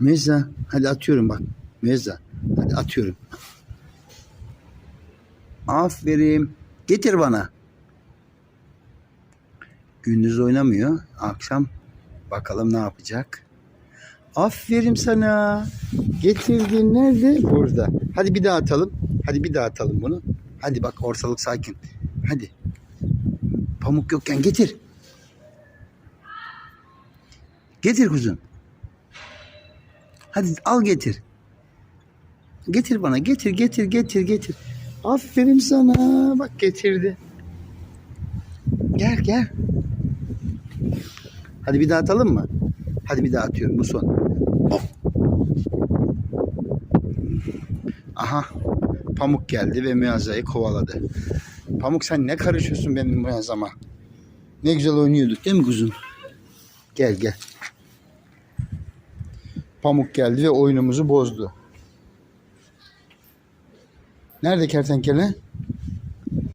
Meza. Hadi atıyorum bak. Meza. Hadi atıyorum. Aferin. Getir bana. Gündüz oynamıyor. Akşam bakalım ne yapacak. Aferin sana. Getirdin nerede? Burada. Hadi bir daha atalım. Hadi bir daha atalım bunu. Hadi bak ortalık sakin. Hadi. Pamuk yokken getir. Getir kuzum. Hadi al getir. Getir bana. Getir, getir, getir, getir. Aferin sana. Bak getirdi. Gel, gel. Hadi bir daha atalım mı? Hadi bir daha atıyorum. Bu son. Hop. Aha. Pamuk geldi ve Miyaza'yı kovaladı. Pamuk sen ne karışıyorsun benim Miyaza'ma? Ne güzel oynuyorduk değil mi kuzum? Gel gel. Pamuk geldi ve oyunumuzu bozdu. Nerede kertenkele?